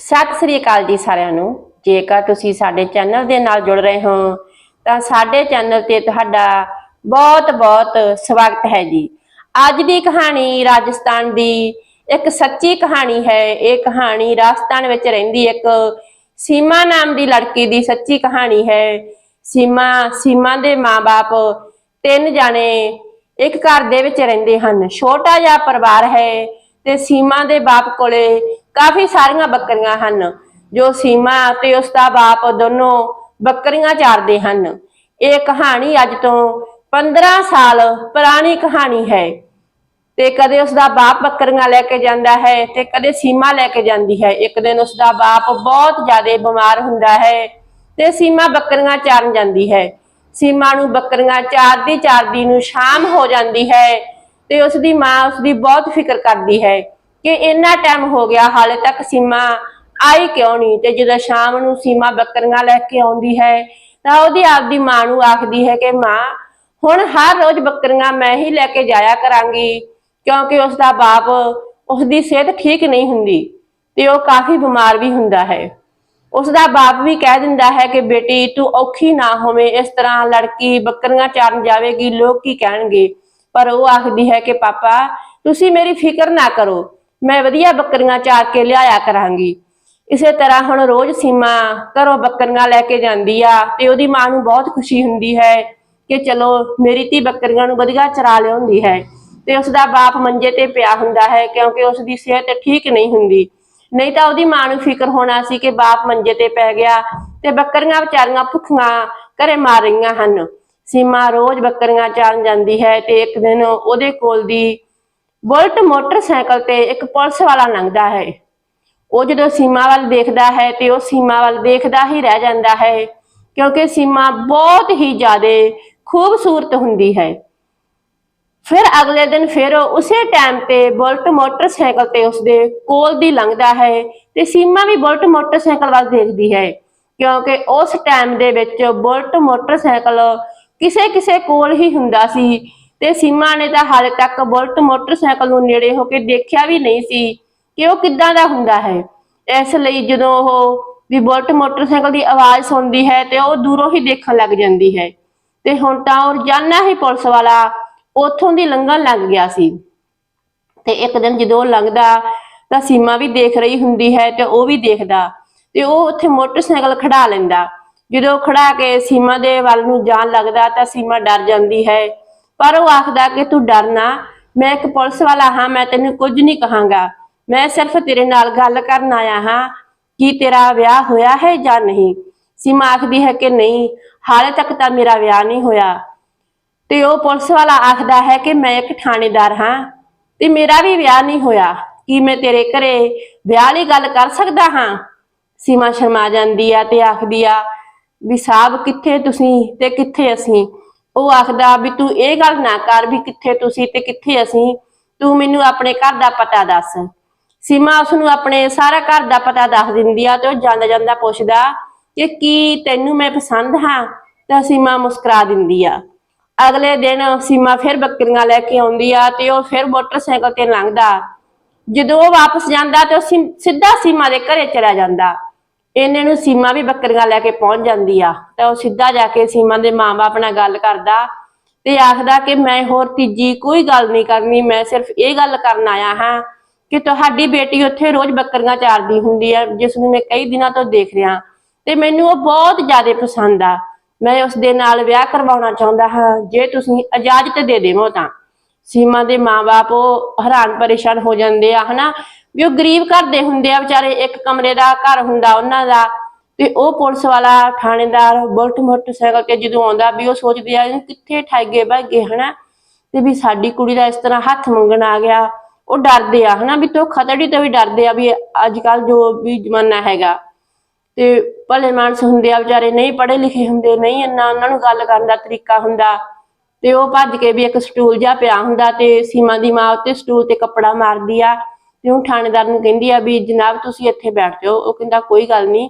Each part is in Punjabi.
ਸਤਿ ਸ੍ਰੀ ਅਕਾਲ ਜੀ ਸਾਰਿਆਂ ਨੂੰ। ਜੇਕਰ ਤੁਸੀਂ ਸਾਡੇ ਚੈਨਲ ਦੇ ਨਾਲ ਜੁੜ ਰਹੇ ਹੋ, ਤਾਂ ਸਾਡੇ ਚੈਨਲ ਤੇ ਤੁਹਾਡਾ ਬਹੁਤ-ਬਹੁਤ ਸਵਾਗਤ ਹੈ ਜੀ। ਅੱਜ ਦੀ ਕਹਾਣੀ ਰਾਜਸਥਾਨ ਦੀ ਇੱਕ ਸੱਚੀ ਕਹਾਣੀ ਹੈ। ਇਹ ਕਹਾਣੀ ਰਾਜਸਥਾਨ ਵਿੱਚ ਰਹਿੰਦੀ ਇੱਕ ਸੀਮਾ ਨਾਮ ਦੀ ਲੜਕੀ ਦੀ ਸੱਚੀ ਕਹਾਣੀ ਹੈ। ਸੀਮਾ ਸੀਮਾ ਦੇ ਮਾਪੇ ਤਿੰਨ ਜਾਣੇ ਇੱਕ ਘਰ ਦੇ ਵਿੱਚ ਰਹਿੰਦੇ ਹਨ। ਛੋਟਾ ਜਿਹਾ ਪਰਿਵਾਰ ਹੈ। ਤੇ ਸੀਮਾ ਦੇ ਬਾਪ ਕੋਲੇ ਕਾਫੀ ਸਾਰੀਆਂ ਬੱਕਰੀਆਂ ਹਨ, ਜੋ ਸੀਮਾ ਤੇ ਉਸ ਦਾ ਬਾਪ ਦੋਨੋਂ ਬੱਕਰੀਆਂ ਚਾਰਦੇ ਹਨ। ਇਹ ਕਹਾਣੀ ਅੱਜ ਤੋਂ 15 ਸਾਲ ਪੁਰਾਣੀ ਕਹਾਣੀ ਹੈ ਤੇ ਕਦੇ ਉਸ ਦਾ ਬਾਪ ਬੱਕਰੀਆਂ ਲੈ ਕੇ ਜਾਂਦਾ ਹੈ ਤੇ ਕਦੇ ਸੀਮਾ ਲੈ ਕੇ ਜਾਂਦੀ ਹੈ। ਇੱਕ ਦਿਨ ਉਸ ਦਾ ਬਾਪ ਬਹੁਤ ਜ਼ਿਆਦਾ ਬਿਮਾਰ ਹੁੰਦਾ ਹੈ ਤੇ ਸੀਮਾ ਬੱਕਰੀਆਂ ਚਾਰਨ ਜਾਂਦੀ ਹੈ। ਸੀਮਾ ਨੂੰ ਬੱਕਰੀਆਂ ਚਾਰਦੀ ਚਾਰਦੀ ਨੂੰ ਸ਼ਾਮ ਹੋ ਜਾਂਦੀ ਹੈ ਤੇ ਉਸ ਦੀ ਮਾਂ ਉਸ ਦੀ ਬਹੁਤ ਫਿਕਰ ਕਰਦੀ ਹੈ ਕਿ ਇੰਨਾ ਟਾਈਮ ਹੋ ਗਿਆ, ਹਾਲੇ ਤੱਕ ਸੀਮਾ ਆਈ ਕਿਉਂ ਨਹੀਂ? ਤੇ ਜਦੋਂ ਸ਼ਾਮ ਨੂੰ ਸੀਮਾ ਬੱਕਰੀਆਂ ਲੈ ਕੇ ਆਉਂਦੀ ਹੈ, ਤਾਂ ਉਹਦੀ ਆਪਦੀ ਮਾਂ ਨੂੰ ਆਖਦੀ ਹੈ ਕਿ ਮਾਂ, ਹੁਣ ਹਰ ਰੋਜ਼ ਬੱਕਰੀਆਂ ਮੈਂ ਹੀ ਲੈ ਕੇ ਜਾਇਆ ਕਰਾਂਗੀ, ਕਿਉਂਕਿ ਉਸ ਦਾ ਬਾਪ ਉਸ ਦੀ ਸਿਹਤ ਠੀਕ ਨਹੀਂ ਹੁੰਦੀ ਤੇ ਉਹ ਕਾਫੀ ਬਿਮਾਰ ਵੀ ਹੁੰਦਾ ਹੈ। ਉਸ ਦਾ ਬਾਪ ਵੀ ਕਹਿ ਦਿੰਦਾ ਹੈ ਕਿ ਬੇਟੀ, ਤੂੰ ਔਖੀ ਨਾ ਹੋਵੇਂ, ਇਸ ਤਰ੍ਹਾਂ ਲੜਕੀ ਬੱਕਰੀਆਂ ਚਾਰਨ ਜਾਵੇਗੀ, ਲੋਕ ਕੀ ਕਹਿਣਗੇ? ਪਰ ਉਹ ਆਖਦੀ ਹੈ ਕਿ ਪਾਪਾ, ਤੁਸੀਂ ਮੇਰੀ ਫਿਕਰ ਨਾ ਕਰੋ, ਮੈਂ ਵਧੀਆ ਬੱਕਰੀਆਂ ਚਾਰ ਕੇ ਲਿਆਇਆ ਕਰਾਂਗੀ। ਇਸੇ ਤਰ੍ਹਾਂ ਹੁਣ ਰੋਜ਼ ਸੀਮਾ ਘਰੋਂ ਬੱਕਰੀਆਂ ਲੈ ਕੇ ਜਾਂਦੀ ਆ ਤੇ ਉਹਦੀ ਮਾਂ ਨੂੰ ਬਹੁਤ ਖੁਸ਼ੀ ਹੁੰਦੀ ਹੈ ਕਿ ਚਲੋ ਮੇਰੀ ਧੀ ਬੱਕਰੀਆਂ ਨੂੰ ਵਧੀਆ ਚਰਾ ਲਿਆਉਂਦੀ ਹੈ ਤੇ ਉਸ ਦਾ ਬਾਪ ਮੰਜੇ ਤੇ ਪਿਆ ਹੁੰਦਾ ਹੈ ਕਿਉਂਕਿ ਉਸ ਦੀ ਸਿਹਤ ਠੀਕ ਨਹੀਂ ਹੁੰਦੀ। ਨਹੀਂ ਤਾਂ ਉਹਦੀ ਮਾਂ ਨੂੰ ਫਿਕਰ ਹੋਣਾ ਸੀ ਕਿ ਬਾਪ ਮੰਜੇ ਤੇ ਪੈ ਗਿਆ ਤੇ ਬੱਕਰੀਆਂ ਵਿਚਾਰੀਆਂ ਭੁੱਖੀਆਂ ਘਰੇ ਮਾਰ ਰਹੀਆਂ ਹਨ। ਸੀਮਾ ਰੋਜ਼ ਬੱਕਰੀਆਂ ਚਾਰਨ ਜਾਂਦੀ ਹੈ ਤੇ ਇੱਕ ਦਿਨ ਉਹਦੇ ਕੋਲ ਦੀ ਬੁਲਟ ਮੋਟਰਸਾਈਕਲ ਤੇ ਇੱਕ ਪੁਲਿਸ ਵਾਲਾ ਲੰਘਦਾ ਹੈ। ਉਹ ਜਦੋਂ ਸੀਮਾ ਵੱਲ ਦੇਖਦਾ ਹੈ ਤੇ ਉਹ ਸੀਮਾ ਵੱਲ ਦੇਖਦਾ ਹੀ ਰਹਿ ਜਾਂਦਾ ਹੈ ਕਿਉਂਕਿ ਸੀਮਾ ਬਹੁਤ ਹੀ ਜ਼ਿਆਦਾ ਖੂਬਸੂਰਤ ਹੁੰਦੀ ਹੈ। ਫਿਰ ਅਗਲੇ ਦਿਨ ਫਿਰ ਉਸੇ ਟਾਈਮ ਤੇ ਬੁਲਟ ਮੋਟਰਸਾਈਕਲ ਤੇ ਉਸਦੇ ਕੋਲ ਦੀ ਲੰਘਦਾ ਹੈ ਤੇ ਸੀਮਾ ਵੀ ਬੁਲਟ ਮੋਟਰਸਾਈਕਲ ਵੱਲ ਦੇਖਦੀ ਹੈ ਕਿਉਂਕਿ ਉਸ ਟਾਈਮ ਦੇ ਵਿੱਚ ਬੁਲਟ ਮੋਟਰਸਾਈਕਲ ਕਿਸੇ ਕਿਸੇ ਕੋਲ ਹੀ ਹੁੰਦਾ ਸੀ ਤੇ ਸੀਮਾ ਨੇ ਤਾਂ ਹਾਲੇ ਤੱਕ ਬੁਲਟ ਮੋਟਰਸਾਈਕਲ ਨੂੰ ਨੇੜੇ ਹੋ ਕੇ ਦੇਖਿਆ ਵੀ ਨਹੀਂ ਸੀ ਕਿ ਉਹ ਕਿੱਦਾਂ ਦਾ ਹੁੰਦਾ ਹੈ। ਇਸ ਲਈ ਜਦੋਂ ਉਹ ਵੀ ਬੁਲਟ ਮੋਟਰਸਾਈਕਲ ਦੀ ਆਵਾਜ਼ ਸੁਣਦੀ ਹੈ ਤੇ ਉਹ ਦੂਰੋਂ ਹੀ ਦੇਖਣ ਲੱਗ ਜਾਂਦੀ ਹੈ। ਤੇ ਹੁਣ ਤਾਂ ਉਹ ਰੋਜ਼ਾਨਾ ਹੀ ਪੁਲਿਸ ਵਾਲਾ ਉੱਥੋਂ ਦੀ ਲੰਘਣ ਲੱਗ ਗਿਆ ਸੀ। ਤੇ ਇੱਕ ਦਿਨ ਜਦੋਂ ਉਹ ਲੰਘਦਾ ਤਾਂ ਸੀਮਾ ਵੀ ਦੇਖ ਰਹੀ ਹੁੰਦੀ ਹੈ ਤੇ ਉਹ ਵੀ ਦੇਖਦਾ ਤੇ ਉਹ ਉੱਥੇ ਮੋਟਰਸਾਈਕਲ ਖੜਾ ਲੈਂਦਾ। ਜਦੋਂ ਖੜਾ ਕੇ ਸੀਮਾ ਦੇ ਵੱਲ ਨੂੰ ਜਾਣ ਲੱਗਦਾ ਤਾਂ ਸੀਮਾ ਡਰ ਜਾਂਦੀ ਹੈ। ਪਰ ਉਹ ਆਖਦਾ ਕਿ ਤੂੰ ਡਰਨਾ ਮੈਂ ਇੱਕ ਪੁਲਿਸ ਵਾਲਾ ਹਾਂ, ਮੈਂ ਤੈਨੂੰ ਕੁਝ ਨਹੀਂ ਕਹਾਂਗਾ। ਮੈਂ ਸਿਰਫ ਤੇਰੇ ਨਾਲ ਗੱਲ ਕਰਨ ਆਇਆ ਹਾਂ ਕੀ ਤੇਰਾ ਵਿਆਹ ਹੋਇਆ ਹੈ ਜਾਂ ਨਹੀਂ। ਸੀਮਾ ਆਖਦੀ ਹੈ ਕਿ ਨਹੀਂ, ਹਾਲੇ ਤੱਕ ਤਾਂ ਮੇਰਾ ਵਿਆਹ ਨਹੀਂ ਹੋਇਆ। ਤੇ ਉਹ ਪੁਲਿਸ ਵਾਲਾ ਆਖਦਾ ਹੈ ਕਿ ਮੈਂ ਇੱਕ ਥਾਣੇਦਾਰ ਹਾਂ ਤੇ ਮੇਰਾ ਵੀ ਵਿਆਹ ਨਹੀਂ ਹੋਇਆ। ਕੀ ਮੈਂ ਤੇਰੇ ਘਰੇ ਵਿਆਹ ਲਈ ਗੱਲ ਕਰ ਸਕਦਾ ਹਾਂ? ਸੀਮਾ ਸ਼ਰਮਾ ਜਾਂਦੀ ਆ ਤੇ ਆਖਦੀ ਆ ਵੀ ਸਾਹਿਬ ਕਿੱਥੇ ਤੁਸੀਂ ਤੇ ਕਿੱਥੇ ਅਸੀਂ? ਉਹ ਆਖਦਾ ਵੀ ਤੂੰ ਇਹ ਗੱਲ ਨਾ ਕਰ ਵੀ ਕਿੱਥੇ ਤੁਸੀਂ ਤੇ ਕਿੱਥੇ ਅਸੀਂ? ਤੂੰ ਮੈਨੂੰ ਆਪਣੇ ਘਰ ਦਾ ਪਤਾ ਦੱਸ। ਸੀਮਾ ਉਸ ਨੂੰ ਆਪਣੇ ਸਾਰਾ ਘਰ ਦਾ ਪਤਾ ਦੱਸ ਦਿੰਦੀ ਆ ਤੇ ਉਹ ਜਾਂਦਾ ਜਾਂਦਾ ਪੁੱਛਦਾ ਕਿ ਕੀ ਤੈਨੂੰ ਮੈਂ ਪਸੰਦ ਹਾਂ? ਤਾਂ ਸੀਮਾ ਮੁਸਕਰਾ ਦਿੰਦੀ ਆ। ਅਗਲੇ ਦਿਨ ਸੀਮਾ ਫਿਰ ਬੱਕਰੀਆਂ ਲੈ ਕੇ ਆਉਂਦੀ ਆ ਤੇ ਉਹ ਫਿਰ ਮੋਟਰਸਾਈਕਲ ਤੇ ਲੰਘਦਾ। ਜਦੋਂ ਉਹ ਵਾਪਸ ਜਾਂਦਾ ਤੇ ਉਹ ਸਿੱਧਾ ਸੀਮਾ ਦੇ ਘਰੇ ਚਲਾ ਜਾਂਦਾ। ਇਹਨੇ ਨੂੰ ਸੀਮਾ ਵੀ ਬੱਕਰੀਆਂ ਲੈ ਕੇ ਪਹੁੰਚ ਜਾਂਦੀ ਆ ਤੇ ਉਹ ਸਿੱਧਾ ਜਾ ਕੇ ਸੀਮਾ ਦੇ ਮਾਂ-ਬਾਪ ਨਾਲ ਗੱਲ ਕਰਦਾ ਤੇ ਆਖਦਾ ਕਿ ਮੈਂ ਹੋਰ ਤੀਜੀ ਕੋਈ ਗੱਲ ਨਹੀਂ ਕਰਨੀ, ਮੈਂ ਸਿਰਫ ਇਹ ਗੱਲ ਕਰਨ ਆਇਆ ਹਾਂ ਕਿ ਤੁਹਾਡੀ ਬੇਟੀ ਉੱਥੇ ਰੋਜ਼ ਬੱਕਰੀਆਂ ਚਾਰਦੀ ਹੁੰਦੀ ਆ, ਜਿਸ ਨੂੰ ਮੈਂ ਕਈ ਦਿਨਾਂ ਤੋਂ ਦੇਖ ਰਿਹਾ। ਤੇ ਮੈਨੂੰ ਉਹ ਬਹੁਤ ਜ਼ਿਆਦਾ ਪਸੰਦ ਆ। ਮੈਂ ਉਸ ਦੇ ਨਾਲ ਵਿਆਹ ਕਰਵਾਉਣਾ ਚਾਹੁੰਦਾ ਹਾਂ, ਜੇ ਤੁਸੀਂ ਇਜਾਜ਼ਤ ਦੇ ਦੇਵੋ ਤਾਂ। ਸੀਮਾ ਦੇ ਮਾਪੇ ਉਹ ਹੈਰਾਨ ਪਰੇਸ਼ਾਨ ਹੋ ਜਾਂਦੇ ਆ, ਹਨਾ? ਵੀ ਉਹ ਗਰੀਬ ਘਰ ਦੇ ਹੁੰਦੇ ਆ, ਵਿਚਾਰੇ ਇੱਕ ਕਮਰੇ ਦਾ ਘਰ ਹੁੰਦਾ ਉਹਨਾਂ ਦਾ। ਤੇ ਉਹ ਪੁਲਿਸ ਵਾਲਾ ਥਾਣੇਦਾਰ ਬੁਲਟ ਮੋਟਰਸਾਈਕਲ ਤੇ ਜਦੋਂ ਆਉਂਦਾ ਵੀ ਉਹ ਸੋਚਦੇ ਆ ਕਿੱਥੇ ਠਾਈਗੇ ਭਾਗੇ ਹਨਾ? ਤੇ ਵੀ ਸਾਡੀ ਕੁੜੀ ਦਾ ਇਸ ਤਰ੍ਹਾਂ ਹੱਥ ਮੰਗਣ ਆ ਗਿਆ। ਉਹ ਡਰਦੇ ਆ, ਹਨਾ? ਵੀ ਧੋਖਾ ਧੜੀ ਤੋਂ ਵੀ ਡਰਦੇ ਆ ਵੀ ਅੱਜ ਕੱਲ ਜੋ ਵੀ ਜ਼ਮਾਨਾ ਹੈਗਾ। ਤੇ ਭਲੇ ਮਾਨਸ ਹੁੰਦੇ ਆ ਵਿਚਾਰੇ, ਨਹੀਂ ਪੜ੍ਹੇ ਲਿਖੇ ਹੁੰਦੇ, ਨਹੀਂ ਇੰਨਾ ਉਹਨਾਂ ਨੂੰ ਗੱਲ ਕਰਨ ਦਾ ਤਰੀਕਾ ਹੁੰਦਾ। ਤੇ ਉਹ ਭੱਜ ਕੇ ਵੀ ਇੱਕ ਸਟੂਲ ਜਿਹਾ ਪਿਆ ਹੁੰਦਾ ਤੇ ਸੀਮਾ ਦੀ ਮਾਂ ਉੱਤੇ ਸਟੂਲ ਤੇ ਕੱਪੜਾ ਮਾਰਦੀ ਆ ਤੇ ਉਹ ਥਾਣੇਦਾਰ ਨੂੰ ਕਹਿੰਦੀ ਆ ਵੀ ਜਨਾਬ ਤੁਸੀਂ ਇੱਥੇ ਬੈਠ ਜਾਓ ਉਹ ਕਹਿੰਦਾ ਕੋਈ ਗੱਲ ਨਹੀਂ।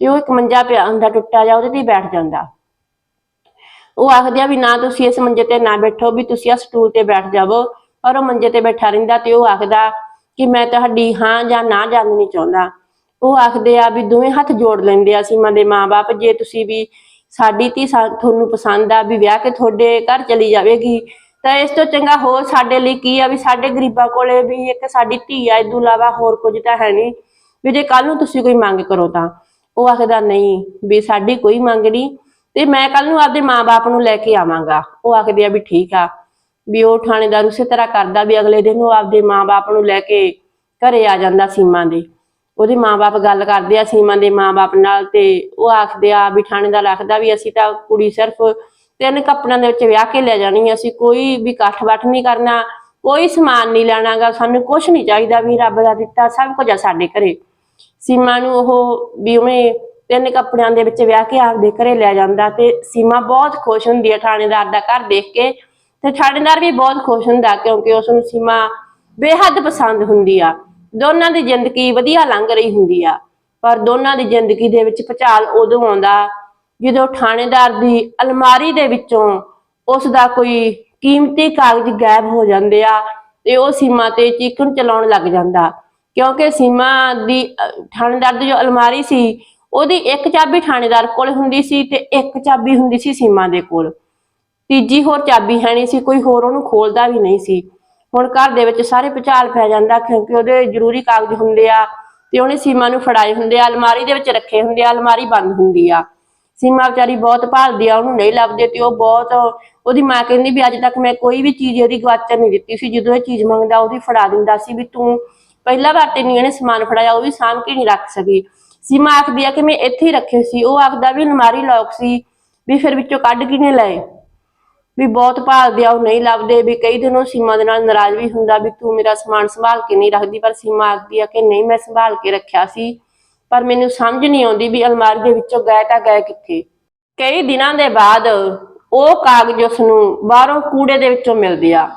ਤੇ ਉਹ ਇੱਕ ਮੰਜਾ ਪਿਆ ਹੁੰਦਾ ਟੁੱਟਾ ਜਾ ਉਹਦੇ ਤੇ ਬੈਠ ਜਾਂਦਾ। ਉਹ ਆਖਦੇ ਆ ਵੀ ਨਾ ਤੁਸੀਂ ਇਸ ਮੰਜੇ ਤੇ ਨਾ ਬੈਠੋ ਵੀ ਤੁਸੀਂ ਆ ਸਟੂਲ ਤੇ ਬੈਠ ਜਾਵੋ। ਪਰ ਉਹ ਮੰਜੇ ਤੇ ਬੈਠਾ ਰਹਿੰਦਾ ਤੇ ਉਹ ਆਖਦਾ ਕਿ ਮੈਂ ਤੁਹਾਡੀ ਹਾਂ ਜਾਂ ਨਾ ਜਾਣਨੀ ਚਾਹੁੰਦਾ। ਉਹ ਆਖਦੇ ਆ ਵੀ ਦੋਵੇਂ ਹੱਥ ਜੋੜ ਲੈਂਦੇ ਆ ਸੀਮਾ ਦੇ ਮਾਪੇ ਜੇ ਤੁਸੀਂ ਵੀ ਸਾਡੀ ਧੀ ਸਾ- ਤੁਹਾਨੂੰ ਪਸੰਦ ਆ ਵੀ ਵਿਆਹ ਕੇ ਤੁਹਾਡੇ ਘਰ ਚਲੀ ਜਾਵੇਗੀ। ਤਾਂ ਇਸ ਤੋਂ ਚੰਗਾ ਹੋਰ ਸਾਡੇ ਲਈ ਕੀ ਆ ਵੀ ਸਾਡੇ ਗਰੀਬਾਂ ਕੋਲੇ ਵੀ ਇੱਕ ਸਾਡੀ ਧੀ ਆ ਇਦੋਂ ਇਲਾਵਾ ਹੋਰ ਕੁਝ ਤਾਂ ਹੈ ਨਹੀਂ। ਵੀ ਜੇ ਕੱਲ ਨੂੰ ਤੁਸੀਂ ਕੋਈ ਮੰਗ ਕਰੋ ਤਾਂ। ਉਹ ਆਖਦਾ ਨਹੀਂ ਵੀ ਸਾਡੀ ਕੋਈ ਮੰਗ ਨਹੀਂ। ਤੇ ਮੈਂ ਕੱਲ ਨੂੰ ਆਪਦੇ ਮਾਪੇ ਨੂੰ ਲੈ ਕੇ ਆਵਾਂਗਾ। ਉਹ ਆਖਦੇ ਆ ਵੀ ਠੀਕ ਆ। ਵੀ ਉਹ ਥਾਣੇਦਾਰ ਉਸੇ ਤਰ੍ਹਾਂ ਕਰਦਾ ਵੀ ਅਗਲੇ ਦਿਨ ਉਹ ਆਪਦੇ ਮਾਪੇ ਨੂੰ ਲੈ ਕੇ ਘਰੇ ਆ ਜਾਂਦਾ ਸੀਮਾ ਦੇ। ਉਹਦੇ ਮਾਪੇ ਗੱਲ ਕਰਦੇ ਆ ਸੀਮਾ ਦੇ ਮਾਪੇ ਨਾਲ ਤੇ ਉਹ ਆਖਦੇ ਆ ਵੀ ਥਾਣੇਦਾਰ ਆਖਦਾ ਵੀ ਅਸੀਂ ਤਾਂ ਕੁੜੀ ਸਿਰਫ ਤਿੰਨ ਕੱਪੜਿਆਂ ਦੇ ਵਿੱਚ ਵਿਆਹ ਕੇ ਲੈ ਜਾਣੀ ਅਸੀਂ ਕੋਈ ਵੀ ਇਕੱਠ ਵੱਠ ਨਹੀਂ ਕਰਨਾ, ਕੋਈ ਸਮਾਨ ਨਹੀਂ ਲੈਣਾਗਾ, ਸਾਨੂੰ ਕੁਝ ਨਹੀਂ ਚਾਹੀਦਾ ਵੀ ਰੱਬ ਦਾ ਦਿੱਤਾ, ਸਭ ਕੁਝ ਆ ਸਾਡੇ ਘਰੇ। ਸੀਮਾ ਨੂੰ ਉਹ ਵੀ ਉਵੇਂ ਤਿੰਨ ਕੱਪੜਿਆਂ ਦੇ ਵਿੱਚ ਵਿਆਹ ਕੇ ਆਪਦੇ ਘਰੇ ਲੈ ਜਾਂਦਾ ਤੇ ਸੀਮਾ ਬਹੁਤ ਖੁਸ਼ ਹੁੰਦੀ ਹੈ ਥਾਣੇਦਾਰ ਦਾ ਘਰ ਦੇਖ ਕੇ ਤੇ ਥਾਣੇਦਾਰ ਵੀ ਬਹੁਤ ਖੁਸ਼ ਹੁੰਦਾ ਕਿਉਂਕਿ ਉਸ ਨੂੰ ਸੀਮਾ ਬੇਹੱਦ ਪਸੰਦ ਹੁੰਦੀ ਆ। ਦੋਨਾਂ ਦੀ ਜ਼ਿੰਦਗੀ ਵਧੀਆ ਲੰਘ ਰਹੀ ਹੁੰਦੀ ਆ। ਪਰ ਦੋਨਾਂ ਦੀ ਜ਼ਿੰਦਗੀ ਦੇ ਵਿੱਚ ਭੁਚਾਲ ਉਦੋਂ ਆਉਂਦਾ ਜਦੋਂ ਥਾਣੇਦਾਰ ਦੀ ਅਲਮਾਰੀ ਦੇ ਵਿੱਚੋਂ ਉਸ ਦਾ ਕੋਈ ਕੀਮਤੀ ਕਾਗਜ਼ ਗਾਇਬ ਹੋ ਜਾਂਦੇ ਆ ਤੇ ਉਹ ਸੀਮਾ ਤੇ ਚੀਕਣ ਚਲਾਉਣ ਲੱਗ ਜਾਂਦਾ। ਕਿਉਂਕਿ ਸੀਮਾ ਦੀ ਥਾਣੇਦਾਰ ਦੀ ਜੋ ਅਲਮਾਰੀ ਸੀ, ਉਹਦੀ ਇੱਕ ਚਾਬੀ ਥਾਣੇਦਾਰ ਕੋਲ ਹੁੰਦੀ ਸੀ ਤੇ ਇੱਕ ਚਾਬੀ ਹੁੰਦੀ ਸੀ ਸੀਮਾ ਦੇ ਕੋਲ। ਤੀਜੀ ਹੋਰ ਚਾਬੀ ਹੈ ਨਹੀਂ ਸੀ, ਕੋਈ ਹੋਰ ਉਹਨੂੰ ਖੋਲਦਾ ਵੀ ਨਹੀਂ ਸੀ। ਹੁਣ ਘਰ ਦੇ ਵਿੱਚ ਸਾਰੇ ਭੁਚਾਲ ਪੈ ਜਾਂਦਾ ਕਿਉਂਕਿ ਉਹਦੇ ਜ਼ਰੂਰੀ ਕਾਗਜ਼ ਹੁੰਦੇ ਆ ਤੇ ਉਹਨੇ ਸੀਮਾ ਨੂੰ ਫੜਾਏ ਹੁੰਦੇ ਆ, ਅਲਮਾਰੀ ਦੇ ਵਿੱਚ ਰੱਖੇ ਹੁੰਦੇ ਆ, ਅਲਮਾਰੀ ਬੰਦ ਹੁੰਦੀ ਆ। ਸੀਮਾ ਵਿਚਾਰੀ ਬਹੁਤ ਭਾਲਦੀ ਆ, ਉਹਨੂੰ ਨਹੀਂ ਲੱਭਦੇ ਤੇ ਉਹ ਬਹੁਤ ਉਹਦੀ ਮਾਂ ਕਹਿੰਦੀ ਵੀ ਅੱਜ ਤੱਕ ਮੈਂ ਕੋਈ ਵੀ ਚੀਜ਼ ਉਹਦੀ ਗਵਾਚਣ ਨਹੀਂ ਦਿੱਤੀ ਸੀ, ਜਦੋਂ ਇਹ ਚੀਜ਼ ਮੰਗਦਾ ਉਹਦੀ ਫੜਾ ਦਿੰਦਾ ਸੀ ਵੀ ਤੂੰ ਪਹਿਲਾ ਵਾਰ ਤੇ ਨਹੀਂ ਇਹਨੇ ਸਮਾਨ ਫੜਾਇਆ, ਉਹ ਵੀ ਸਾਂਭ ਕੇ ਨਹੀਂ ਰੱਖ ਸਕੀ। ਸੀਮਾ ਆਖਦੀ ਆ ਕਿ ਮੈਂ ਇੱਥੇ ਹੀ ਰੱਖੇ ਸੀ, ਉਹ ਆਖਦਾ ਵੀ ਅਲਮਾਰੀ ਲੌਕ ਸੀ, ਵੀ ਫਿਰ ਵਿੱਚੋਂ ਕੱਢ ਕਿਨੇ ਲਏ? ਵੀ ਬਹੁਤ ਭਾਲਦੇ ਆ, ਉਹ ਨਹੀਂ ਲੱਭਦੇ, ਵੀ ਕਈ ਦਿਨ ਉਹ ਸੀਮਾ ਦੇ ਨਾਲ ਨਾਰਾਜ਼ ਵੀ ਹੁੰਦਾ ਵੀ ਤੂੰ ਮੇਰਾ ਸਮਾਨ ਸੰਭਾਲ ਕੇ ਨਹੀਂ ਰੱਖਦੀ, ਪਰ ਸੀਮਾ ਆਖਦੀ ਆ ਕਿ ਨਹੀਂ, ਮੈਂ ਸੰਭਾਲ ਕੇ ਰੱਖਿਆ ਸੀ। ਪਰ ਮੈਨੂੰ ਸਮਝ ਨਹੀਂ ਆਉਂਦੀ ਵੀ ਅਲਮਾਰੀ ਦੇ ਵਿੱਚੋਂ ਗਏ ਤਾਂ ਗਏ ਕਿੱਥੇ। ਕਈ ਦਿਨਾਂ ਦੇ ਬਾਅਦ ਉਹ ਕਾਗਜ਼ ਉਸ ਨੂੰ ਬਾਹਰੋਂ ਕੂੜੇ ਦੇ ਵਿੱਚੋਂ ਮਿਲਦੇ ਆ।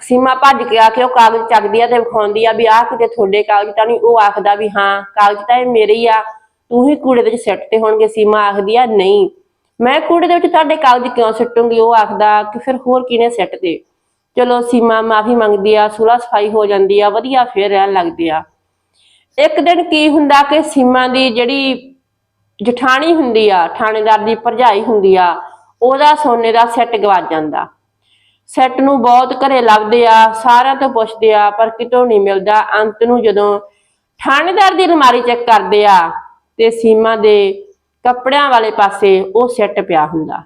ਸੀਮਾ ਭੱਜ ਕੇ ਆ ਕੇ ਉਹ ਕਾਗਜ਼ ਚੱਕਦੀ ਆ ਤੇ ਵਿਖਾਉਂਦੀ ਆ ਵੀ ਆਹ ਕਿਤੇ ਤੁਹਾਡੇ ਕਾਗਜ਼ ਤਾਂ ਨਹੀਂ, ਉਹ ਆਖਦਾ ਵੀ ਹਾਂ, ਕਾਗਜ਼ ਤਾਂ ਇਹ ਮੇਰੇ ਹੀ ਆ, ਤੂੰ ਹੀ ਕੂੜੇ ਦੇ ਵਿੱਚ ਸਿੱਟ ਤੇ ਹੋਣਗੇ। ਸੀਮਾ ਆਖਦੀ ਆ, ਨਹੀਂ ਮੈਂ ਕੂੜੇ ਦੇ ਵਿੱਚ ਤੁਹਾਡੇ ਕਾਗਜ਼ ਕਿਉਂ ਸਿੱਟੂੰਗੀ? ਉਹ ਆਖਦਾ ਕਿ ਫਿਰ ਹੋਰ ਕਿਹਨੇ ਸਿੱਟ ਤੇ ਚਲੋ ਸੀਮਾ ਮਾਫੀ ਮੰਗਦੀ ਆ ਸੁਲਾ ਸਫ਼ਾਈ ਹੋ ਜਾਂਦੀ ਆ, ਵਧੀਆ ਫੇਰ ਰਹਿਣ ਲੱਗਦੇ ਆ। ਇੱਕ ਦਿਨ ਕੀ ਹੁੰਦਾ ਕਿ ਸੀਮਾ ਦੀ ਜਿਹੜੀ ਜਠਾਣੀ ਹੁੰਦੀ ਆ, ਥਾਣੇਦਾਰ ਦੀ ਭਰਜਾਈ ਹੁੰਦੀ ਆ, ਉਹਦਾ ਸੋਨੇ ਦਾ ਸੈੱਟ ਗਵਾਚ ਜਾਂਦਾ। ਸੈੱਟ ਨੂੰ ਬਹੁਤ ਘਰੇ ਲੱਭਦੇ ਆ, ਸਾਰਿਆਂ ਤੋਂ ਪੁੱਛਦੇ ਆ, ਪਰ ਕਿਤੋਂ ਨਹੀਂ ਮਿਲਦਾ। ਅੰਤ ਨੂੰ ਜਦੋਂ ਥਾਣੇਦਾਰ ਦੀ ਅਲਮਾਰੀ ਚੈੱਕ ਕਰਦੇ ਆ ਤੇ ਸੀਮਾ ਦੇ ਕੱਪੜਿਆਂ ਵਾਲੇ ਪਾਸੇ ਉਹ ਸੈੱਟ ਪਿਆ ਹੁੰਦਾ।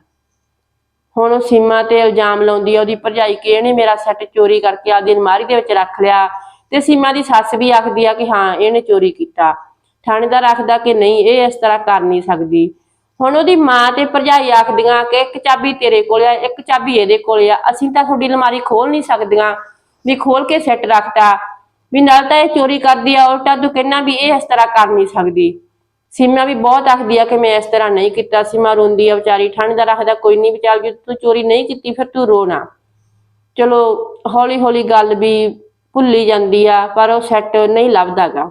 ਹੁਣ ਉਹ ਸੀਮਾ ਤੇ ਇਲਜ਼ਾਮ ਲਾਉਂਦੀ ਆ, ਉਹਦੀ ਭਰਜਾਈ ਕਿ ਇਹਨੇ ਮੇਰਾ ਸੈੱਟ ਚੋਰੀ ਕਰਕੇ ਆਪਦੀ ਅਲਮਾਰੀ ਦੇ ਵਿੱਚ ਰੱਖ ਲਿਆ। ਤੇ ਸੀਮਾ ਦੀ ਸੱਸ ਵੀ ਆਖਦੀ ਆ ਕਿ ਹਾਂ, ਇਹਨੇ ਚੋਰੀ ਕੀਤਾ। ਥਾਣੇਦਾਰ ਆਖਦਾ ਕਿ ਨਹੀਂ, ਇਹ ਇਸ ਤਰ੍ਹਾਂ ਕਰ ਨਹੀਂ ਸਕਦੀ। ਹੁਣ ਉਹਦੀ ਮਾਂ ਤੇ ਭਰਜਾਈ ਆਖਦੀਆਂ ਕਿ ਇੱਕ ਚਾਬੀ ਤੇਰੇ ਕੋਲ ਆ, ਇੱਕ ਚਾਬੀ ਇਹਦੇ ਕੋਲ ਆ। ਅਸੀਂ ਤਾਂ ਤੁਹਾਡੀ ਅਲਮਾਰੀ ਖੋਲ ਨਹੀਂ ਸਕਦੀਆਂ, ਵੀ ਖੋਲ ਕੇ ਸੈੱਟ ਰੱਖਤਾ। ਵੀ ਨਾਲ ਤਾਂ ਇਹ ਚੋਰੀ ਕਰਦੀ ਆ, ਉਲਟਾ ਤੂੰ ਕਹਿਣਾ ਵੀ ਇਹ ਇਸ ਤਰ੍ਹਾਂ ਕਰ ਨਹੀਂ ਸਕਦੀ। ਸੀਮਾ ਵੀ ਬਹੁਤ ਆਖਦੀ ਆ ਕਿ ਮੈਂ ਇਸ ਤਰ੍ਹਾਂ ਨਹੀਂ ਕੀਤਾ। ਸੀਮਾ ਰੋਂਦੀ ਆ, ਵਿਚਾਰੀ ਥਾਣੇਦਾਰ ਆਖਦਾ ਕੋਈ ਨਹੀਂ ਵਿਚਾਰ, ਜੇ ਤੂੰ ਚੋਰੀ ਨਹੀਂ ਕੀਤੀ, ਫਿਰ ਤੂੰ ਰੋ ਨਾ। ਚਲੋ ਹੌਲੀ ਹੌਲੀ ਗੱਲ ਵੀ ਭੁੱਲੀ ਜਾਂਦੀ ਆ, ਪਰ ਉਹ ਸੈੱਟ ਨਹੀਂ ਲੱਭਦਾਗਾ।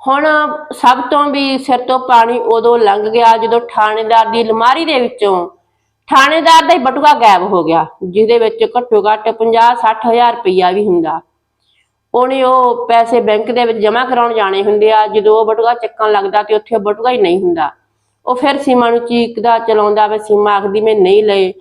ਹੁਣ ਸਭ ਤੋਂ ਵੀ ਸਿਰ ਤੋਂ ਪਾਣੀ ਉਦੋਂ ਲੰਘ ਗਿਆ, ਜਦੋਂ ਥਾਣੇਦਾਰ ਦੀ ਅਲਮਾਰੀ ਦੇ ਵਿੱਚੋਂ ਥਾਣੇਦਾਰ ਦਾ ਹੀ ਬਟੂਆ ਗਾਇਬ ਹੋ ਗਿਆ, ਜਿਹਦੇ ਵਿੱਚ ਘੱਟੋ ਘੱਟ 50 ਹਜ਼ਾਰ ਰੁਪਈਆ ਵੀ ਹੁੰਦਾ। ਉਹਨੇ ਉਹ ਪੈਸੇ ਬੈਂਕ ਦੇ ਵਿੱਚ ਜਮ੍ਹਾਂ ਕਰਾਉਣ ਜਾਣੇ ਹੁੰਦੇ ਆ, ਜਦੋਂ ਉਹ ਬਟੂਆ ਚੱਕਣ ਲੱਗਦਾ ਤੇ ਉੱਥੇ ਉਹ ਬਟੂਆ ਹੀ ਨਹੀਂ ਹੁੰਦਾ। ਉਹ ਫਿਰ ਸੀਮਾ ਨੂੰ ਚੀਕਦਾ, ਚਲਾਉਂਦਾ ਵੇ, ਸੀਮਾ ਆਖਦੀ, ਮੈਂ ਨਹੀਂ ਲਏ।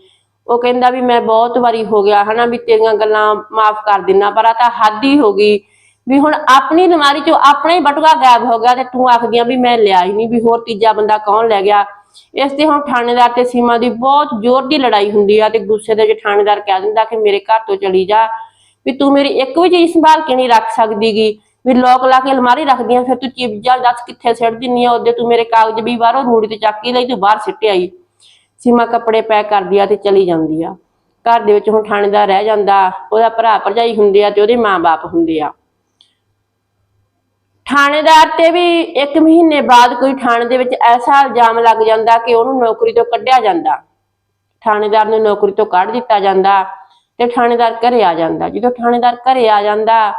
ਉਹ ਕਹਿੰਦਾ ਵੀ, ਮੈਂ ਬਹੁਤ ਵਾਰੀ ਹੋ ਗਿਆ, ਹਨਾ, ਵੀ ਤੇਰੀਆਂ ਗੱਲਾਂ ਮਾਫ ਕਰ ਦਿੰਨਾ, ਪਰ ਆ ਤਾਂ ਹੱਦ ਹੀ ਹੋ ਗਈ ਵੀ ਹੁਣ ਆਪਣੀ ਅਲਮਾਰੀ ਚੋਂ ਆਪਣਾ ਹੀ ਬਟੂਆ ਗਾਇਬ ਹੋ ਗਿਆ ਤੇ ਤੂੰ ਆਖਦੀਆਂ ਵੀ ਮੈਂ ਲਿਆ ਹੀ ਨਹੀਂ, ਵੀ ਹੋਰ ਤੀਜਾ ਬੰਦਾ ਕੌਣ ਲੈ ਗਿਆ? ਇਸ ਤੇ ਹੁਣ ਥਾਣੇਦਾਰ ਤੇ ਸੀਮਾ ਦੀ ਬਹੁਤ ਜ਼ੋਰ ਦੀ ਲੜਾਈ ਹੁੰਦੀ ਆ ਤੇ ਗੁੱਸੇ ਦੇ ਵਿੱਚ ਥਾਣੇਦਾਰ ਕਹਿ ਦਿੰਦਾ ਕਿ, ਮੇਰੇ ਘਰ ਤੋਂ ਚਲੀ ਜਾ ਵੀ ਤੂੰ ਮੇਰੀ ਇੱਕ ਵੀ ਚੀਜ਼ ਸੰਭਾਲ ਕੇ ਨਹੀਂ ਰੱਖ ਸਕਦੀਗੀ। ਵੀ ਲੋਕ ਲਾ ਕੇ ਅਲਮਾਰੀ ਰੱਖਦੀਆਂ, ਫਿਰ ਤੂੰ ਚੀਜ਼ ਜਾ ਦੱਸ ਕਿੱਥੇ ਸਿੱਟ ਦਿੰਨੀ ਆ? ਉਹਦੇ ਤੂੰ ਮੇਰੇ ਕਾਗਜ਼ ਵੀ ਬਾਹਰੋਂ ਰੂੜੀ ਤੇ ਚੱਕ ਕੇ ਲਈ, ਤੂੰ ਬਾਹਰ ਸਿੱਟ ਆਈ ਸੀਮਾ ਕੱਪੜੇ ਪੈਕ ਕਰਦੀ ਆ ਤੇ ਚਲੀ ਜਾਂਦੀ ਆ। ਘਰ ਦੇ ਵਿੱਚ ਹੁਣ ਥਾਣੇਦਾਰ ਰਹਿ ਜਾਂਦਾ, ਉਹਦਾ ਭਰਾ ਭਰਜਾਈ ਹੁੰਦੇ ਆ ਤੇ ਉਹਦੇ ਮਾਂ-ਬਾਪ ਹੁੰਦੇ ਆ। ਥਾਣੇਦਾਰ ਤੇ ਵੀ 1 ਮਹੀਨੇ ਬਾਅਦ ਕੋਈ ਥਾਣੇ ਦੇ ਵਿੱਚ ਐਸਾ ਇਲਜ਼ਾਮ ਲੱਗ ਜਾਂਦਾ ਕਿ ਉਹਨੂੰ ਨੌਕਰੀ ਤੋਂ ਕੱਢਿਆ ਜਾਂਦਾ। ਥਾਣੇਦਾਰ ਨੂੰ ਨੌਕਰੀ ਤੋਂ ਕੱਢ ਦਿੱਤਾ ਜਾਂਦਾ। ਤੇ ਥਾਣੇਦਾਰ ਘਰੇ ਆ ਜਾਂਦਾ। ਜਦੋਂ ਥਾਣੇਦਾਰ ਘਰੇ ਆ ਜਾਂਦਾ,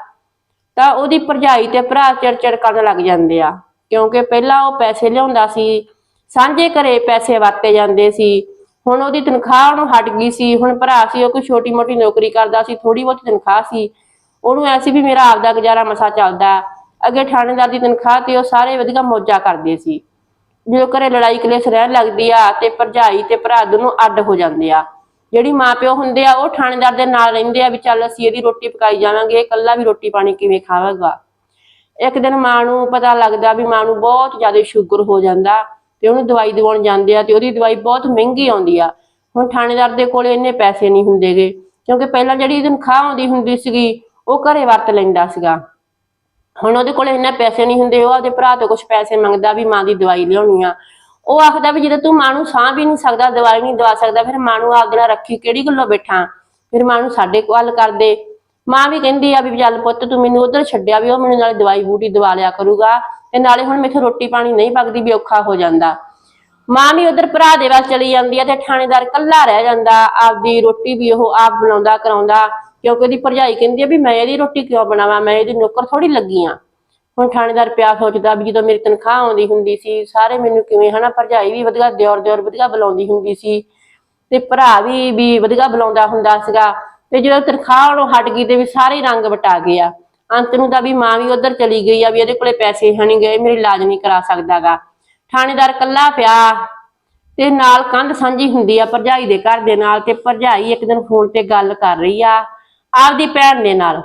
ਤਾਂ ਉਹਦੀ ਭਰਜਾਈ ਤੇ ਭਰਾ ਚਿੜਚਿੜ ਕਰਨ ਲੱਗ ਜਾਂਦੇ ਆ। ਕਿਉਂਕਿ ਪਹਿਲਾਂ ਉਹ ਪੈਸੇ ਲਿਆਉਂਦਾ ਸੀ, ਸਾਂਝੇ ਘਰੇ ਪੈਸੇ ਵਰਤੇ ਜਾਂਦੇ ਸੀ। ਹੁਣ ਉਹਦੀ ਤਨਖਾਹ ਉਹਨੂੰ ਹਟ ਗਈ ਸੀ। ਹੁਣ ਭਰਾ ਸੀ, ਉਹ ਕੋਈ ਛੋਟੀ ਮੋਟੀ ਨੌਕਰੀ ਕਰਦਾ ਸੀ ਥੋੜੀ ਬਹੁਤੀ ਤਨਖਾਹ ਸੀ। ਉਹਨੂੰ ਐ ਸੀ ਵੀ ਮੇਰਾ ਆਪਦਾ ਗੁਜ਼ਾਰਾ ਮਸਾ ਚੱਲਦਾ। ਅੱਗੇ ਥਾਣੇਦਾਰ ਦੀ ਤਨਖਾਹ ਤੇ ਉਹ ਸਾਰੇ ਵਧੀਆ ਮੌਜਾਂ ਕਰਦੇ ਸੀ। ਜਦੋਂ ਘਰੇ ਲੜਾਈ ਕਲੇਸ਼ ਰਹਿਣ ਲੱਗਦੀ ਆ ਤੇ ਭਰਜਾਈ ਤੇ ਭਰਾ ਦੋਨੋਂ ਅੱਡ ਹੋ ਜਾਂਦੇ ਆ। ਜਿਹੜੀ ਮਾਂ ਪਿਓ ਹੁੰਦੇ ਆ, ਉਹ ਥਾਣੇਦਾਰ ਦੇ ਨਾਲ ਰਹਿੰਦੇ ਆ ਵੀ ਚੱਲ ਅਸੀਂ ਇਹਦੀ ਰੋਟੀ ਪਕਾਈ ਜਾਵਾਂਗੇ ਇਕੱਲਾ ਵੀ ਰੋਟੀ ਪਾਣੀ ਕਿਵੇਂ ਖਾਵੇਗਾ? ਇੱਕ ਦਿਨ ਮਾਂ ਨੂੰ ਪਤਾ ਲੱਗਦਾ ਵੀ ਮਾਂ ਨੂੰ ਬਹੁਤ ਜ਼ਿਆਦਾ ਸ਼ੂਗਰ ਹੋ ਜਾਂਦਾ ਤੇ ਉਹਨੂੰ ਦਵਾਈ ਦਿਵਾਉਣ ਜਾਂਦੇ ਆ ਤੇ ਉਹਦੀ ਦਵਾਈ ਬਹੁਤ ਮਹਿੰਗੀ ਆਉਂਦੀ ਆ। ਹੁਣ ਥਾਣੇਦਾਰ ਦੇ ਕੋਲੇ ਇੰਨੇ ਪੈਸੇ ਨਹੀਂ ਹੁੰਦੇਗੇ, ਕਿਉਂਕਿ ਪਹਿਲਾਂ ਜਿਹੜੀ ਤਨਖਾਹ ਆਉਂਦੀ ਹੁੰਦੀ ਸੀਗੀ, ਉਹ ਘਰੇ ਵਰਤ ਲੈਂਦਾ ਸੀਗਾ। ਹੁਣ ਉਹਦੇ ਕੋਲ ਇੰਨੇ ਪੈਸੇ ਨਹੀਂ ਹੁੰਦੇ, ਉਹ ਆਪਦੇ ਭਰਾ ਤੋਂ ਕੁਝ ਪੈਸੇ ਮੰਗਦਾ ਵੀ ਮਾਂ ਦੀ ਦਵਾਈ ਲਿਆਉਣੀ ਆ। ਉਹ ਆਖਦਾ ਵੀ ਜਦੋਂ ਤੂੰ ਮਾਂ ਨੂੰ ਸਾਹ ਵੀ ਨਹੀਂ ਸਕਦਾ, ਦਵਾਈ ਨਹੀਂ ਦਵਾ ਸਕਦਾ, ਫਿਰ ਮਾਂ ਨੂੰ ਆਪਦੇ ਨਾਲ ਰੱਖੀ ਕਿਹੜੀ ਗੱਲੋਂ ਬੈਠਾ? ਫਿਰ ਮਾਂ ਨੂੰ ਸਾਡੇ ਕੋਲ ਕਰਦੇ ਮਾਂ ਵੀ ਕਹਿੰਦੀ ਆ ਵੀ ਚੱਲ ਪੁੱਤ ਤੂੰ ਮੈਨੂੰ ਉਧਰ ਛੱਡਿਆ ਵੀ, ਉਹ ਮੈਨੂੰ ਨਾਲੇ ਦਵਾਈ ਬੂਟੀ ਦਵਾ ਲਿਆ ਕਰੂਗਾ ਤੇ ਨਾਲੇ ਹੁਣ ਮੈਥੇ ਰੋਟੀ ਪਾਣੀ ਨਹੀਂ ਪੱਕਦੀ ਵੀ ਔਖਾ ਹੋ ਜਾਂਦਾ। ਮਾਂ ਵੀ ਉਧਰ ਭਰਾ ਦੇ ਵੱਲ ਚਲੀ ਜਾਂਦੀ ਆ ਤੇ ਥਾਣੇਦਾਰ ਕੱਲਾ ਰਹਿ ਜਾਂਦਾ, ਆਪਦੀ ਰੋਟੀ ਵੀ ਉਹ ਆਪ ਬਣਾਉਂਦਾ, ਕਰਾਉਂਦਾ। ਕਿਉਂਕਿ ਉਹਦੀ ਭਰਜਾਈ ਕਹਿੰਦੀ ਆ ਵੀ ਮੈਂ ਇਹਦੀ ਰੋਟੀ ਕਿਉਂ ਬਣਾਵਾਂ, ਮੈਂ ਇਹਦੀ ਨੌਕਰ ਥੋੜੀ ਲੱਗੀ ਆ। ਹੁਣ ਥਾਣੇਦਾਰ ਪਿਆ ਸੋਚਦਾ ਵੀ ਜਦੋਂ ਮੇਰੀ ਤਨਖਾਹ ਆਉਂਦੀ ਹੁੰਦੀ ਸੀ, ਸਾਰੇ ਮੈਨੂੰ ਕਿਵੇਂ ਹਨਾ ਭਰਜਾਈ ਵੀ ਵਧੀਆ, ਦਿਓਰ ਦਿਓਰ ਵਧੀਆ ਬੁਲਾਉਂਦੀ ਹੁੰਦੀ ਸੀ। ਤੇ ਭਰਾ ਵੀ ਵੀ ਵਧੀਆ ਬੁਲਾਉਂਦਾ ਹੁੰਦਾ ਸੀਗਾ। ਤੇ ਜਦੋਂ ਤਨਖਾਹ ਉਹਨੂੰ ਹਟ ਗਈ ਤੇ ਵੀ ਸਾਰੇ ਰੰਗ ਵਟਾ ਗਏ ਆ। ਅੰਤ ਨੂੰ ਤਾਂ ਵੀ ਮਾਂ ਵੀ ਉਧਰ ਚਲੀ ਗਈ ਆ ਵੀ ਇਹਦੇ ਕੋਲੇ ਪੈਸੇ ਹੈ ਨਹੀਂ ਗਏ ਮੇਰੀ ਇਲਾਜ ਨਹੀਂ ਕਰਾ ਸਕਦਾਗਾ। ਥਾਣੇਦਾਰ ਕੱਲਾ ਪਿਆ ਤੇ ਨਾਲ ਕੰਧ ਸਾਂਝੀ ਹੁੰਦੀ ਆ ਭਰਜਾਈ ਦੇ ਘਰ ਦੇ ਨਾਲ ਤੇ ਭਰਜਾਈ ਇੱਕ ਦਿਨ ਫੋਨ ਤੇ ਗੱਲ ਕਰ ਰਹੀ ਆ, ਆਪਦੀ ਭੈਣ ਦੇ ਨਾਲ।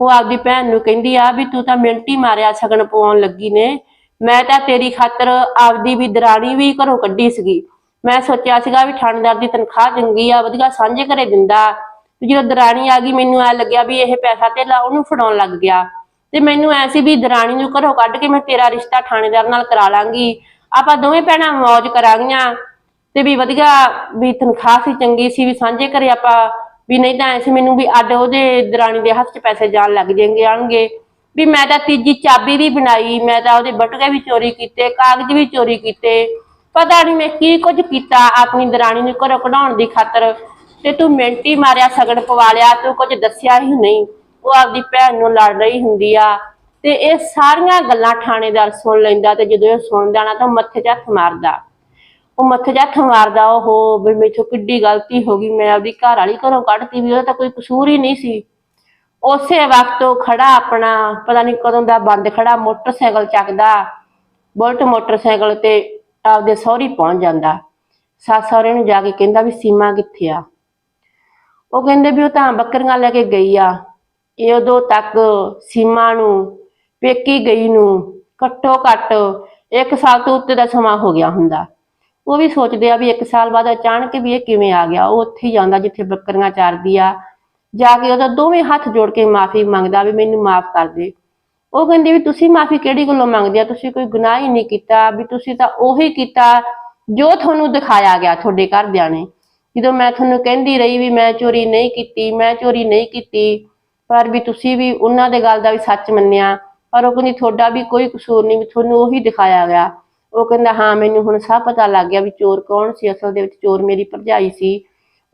ਉਹ ਆਪਦੀ ਭੈਣ ਨੂੰ ਕਹਿੰਦੀ ਆ ਵੀ ਤੂੰ ਤਾਂ ਮਿੰਟ ਹੀ ਮਾਰਿਆ ਛਗਣ ਪਵਾਉਣ ਲੱਗੀ ਨੇ। ਮੈਂ ਤਾਂ ਤੇਰੀ ਖਾਤਰ ਆਪਦੀ ਵੀ ਦਰਾਣੀ ਵੀ ਘਰੋਂ ਕੱਢੀ ਸੀਗੀ। ਮੈਂ ਸੋਚਿਆ ਸੀਗਾ ਵੀ ਥਾਣੇਦਾਰ ਦੀ ਤਨਖਾਹ ਚੰਗੀ ਆ, ਵਧੀਆ ਸਾਂਝੇ ਘਰੇ ਦਿੰਦਾ। ਜਦੋਂ ਦਰਾਣੀ ਆ ਗਈ, ਮੈਨੂੰ ਐ ਲੱਗਿਆ ਵੀ ਇਹ ਪੈਸਾ ਧੇਲਾ ਉਹਨੂੰ ਫੜਾਉਣ ਲੱਗ ਗਿਆ। ਤੇ ਮੈਨੂੰ ਐ ਸੀ ਵੀ ਦਰਾਣੀ ਨੂੰ ਘਰੋਂ ਕੱਢ ਕੇ ਮੈਂ ਤੇਰਾ ਰਿਸ਼ਤਾ ਥਾਣੇਦਾਰ ਨਾਲ ਕਰਾ ਲਾਂਗੀ। ਆਪਾਂ ਦੋਵੇਂ ਭੈਣਾਂ ਮौज ਕਰਾਂਗੀਆਂ। ਤੇ ਵੀ ਵਧੀਆ, ਵੀ ਤਨਖਾਹ ਸੀ, ਚੰਗੀ ਸੀ, ਵੀ ਸਾਂਝੇ ਘਰੇ ਆਪਾਂ ਵੀ ਨਹੀਂ ਤਾਂ ਐਸੀ ਮੈਨੂੰ ਵੀ ਅੱਡ ਉਹਦੇ ਦਰਾਣੀ ਦੇ ਹੱਥ 'ਚ ਪੈਸੇ ਜਾਣ ਲੱਗ ਜਾਣਗੇ, ਆਣਗੇ। ਵੀ ਮੈਂ ਤਾਂ ਤੀਜੀ ਚਾਬੀ ਵੀ ਬਣਾਈ, ਮੈਂ ਤਾਂ ਉਹਦੇ ਬਟਕੇ ਵੀ ਚੋਰੀ ਕੀਤੇ, ਕਾਗਜ਼ ਵੀ ਚੋਰੀ ਕੀਤੇ। ਪਤਾ ਨਹੀਂ ਮੈਂ ਕੀ ਕੁਝ ਕੀਤਾ ਆਪਣੀ ਦਰਾਣੀ ਨੂੰ ਘਰੋਂ ਕਢਾਉਣ ਦੀ ਖਾਤਰ। ਤੇ ਤੂੰ ਮਿੰਟੀ ਮਾਰਿਆ, ਸਗੜ ਪਵਾ ਲਿਆ, ਤੂੰ ਕੁਝ ਦੱਸਿਆ ਹੀ ਨਹੀਂ। ਉਹ ਆਪਦੀ ਭੈਣ ਨੂੰ ਲੜ ਰਹੀ ਹੁੰਦੀ ਆ। ਤੇ ਇਹ ਸਾਰੀਆਂ ਗੱਲਾਂ ਥਾਣੇਦਾਰ ਸੁਣ ਲੈਂਦਾ ਤੇ ਜਦੋਂ ਇਹ ਸੁਣਦਾ ਨਾ ਤਾਂ ਮੱਥੇ 'ਚ ਹੱਥ ਮਾਰਦਾ। ਉਹ ਮੱਥੇ 'ਚ ਮਾਰਦਾ, ਉਹ ਵੀ ਮੇਥੋਂ ਕਿੱਡੀ ਗਲਤੀ ਹੋ ਗਈ, ਮੈਂ ਆਪਦੀ ਘਰ ਵਾਲੀ ਘਰੋਂ ਕੱਢਤੀ ਵੀ ਉਹਦਾ ਤਾਂ ਕੋਈ ਕਸੂਰ ਹੀ ਨਹੀਂ ਸੀ। ਉਸੇ ਵਕਤ ਉਹ ਖੜਾ ਆਪਣਾ, ਪਤਾ ਨਹੀਂ ਕਦੋਂ ਦਾ ਬੰਦ ਖੜਾ, ਮੋਟਰਸਾਈਕਲ ਚੱਕਦਾ, ਬੁਲਟ ਮੋਟਰਸਾਈਕਲ ਤੇ ਆਪਦੇ ਸਹੁਰੀ ਪਹੁੰਚ ਜਾਂਦਾ। ਸੱਸ ਸਹੁਰੇ ਨੂੰ ਜਾ ਕੇ ਕਹਿੰਦਾ ਵੀ ਸੀਮਾ ਕਿੱਥੇ ਆ? ਉਹ ਕਹਿੰਦੇ ਵੀ ਉਹ ਤਾਂ ਬੱਕਰੀਆਂ ਲੈ ਕੇ ਗਈ ਆ। ਇਹ ਉਦੋਂ ਤੱਕ ਸੀਮਾ ਨੂੰ, ਪੇਕੀ ਗਈ ਨੂੰ ਘੱਟੋ ਘੱਟ ਇੱਕ ਸਾਲ ਤੋਂ ਉੱਤੇ ਦਾ ਸਮਾਂ ਹੋ ਗਿਆ ਹੁੰਦਾ। ਉਹ ਵੀ ਸੋਚਦੇ ਆ ਵੀ ਇੱਕ ਸਾਲ ਬਾਅਦ ਅਚਾਨਕ ਵੀ ਇਹ ਕਿਵੇਂ ਆ ਗਿਆ, ਉਹ ਉੱਥੇ ਹੀ ਜਾਂਦਾ ਜਿੱਥੇ ਬੱਕਰੀਆਂ ਚਾਰਦੀ ਆ। ਜਾ ਕੇ ਉਹਦਾ ਦੋਵੇਂ ਹੱਥ ਜੋੜ ਕੇ ਮਾਫੀ ਮੰਗਦਾ ਵੀ ਮੈਨੂੰ ਮਾਫ ਕਰ ਦੇ। ਉਹ ਕਹਿੰਦੇ ਵੀ ਤੁਸੀਂ ਮਾਫੀ ਕਿਹੜੀ ਗੱਲੋਂ ਮੰਗਦੇ ਆ? ਤੁਸੀਂ ਕੋਈ ਗੁਨਾਹ ਹੀ ਨਹੀਂ ਕੀਤਾ, ਵੀ ਤੁਸੀਂ ਤਾਂ ਉਹੀ ਕੀਤਾ ਜੋ ਤੁਹਾਨੂੰ ਦਿਖਾਇਆ ਗਿਆ ਤੁਹਾਡੇ ਘਰਦਿਆਂ ਨੇ। ਜਦੋਂ ਮੈਂ ਤੁਹਾਨੂੰ ਕਹਿੰਦੀ ਰਹੀ ਵੀ ਮੈਂ ਚੋਰੀ ਨਹੀਂ ਕੀਤੀ, ਮੈਂ ਚੋਰੀ ਨਹੀਂ ਕੀਤੀ, ਪਰ ਵੀ ਤੁਸੀਂ ਵੀ ਉਹਨਾਂ ਦੇ ਗੱਲ ਦਾ ਵੀ ਸੱਚ ਮੰਨਿਆ। ਪਰ ਉਹ ਕਹਿੰਦੀ ਤੁਹਾਡਾ ਵੀ ਕੋਈ ਕਸੂਰ ਨਹੀਂ, ਵੀ ਤੁਹਾਨੂੰ ਉਹੀ ਦਿਖਾਇਆ ਗਿਆ। ਉਹ ਕਹਿੰਦਾ, ਹਾਂ, ਮੈਨੂੰ ਹੁਣ ਸਭ ਪਤਾ ਲੱਗ ਗਿਆ ਵੀ ਚੋਰ ਕੌਣ ਸੀ, ਅਸਲ ਦੇ ਵਿੱਚ ਚੋਰ ਮੇਰੀ ਭਰਜਾਈ ਸੀ।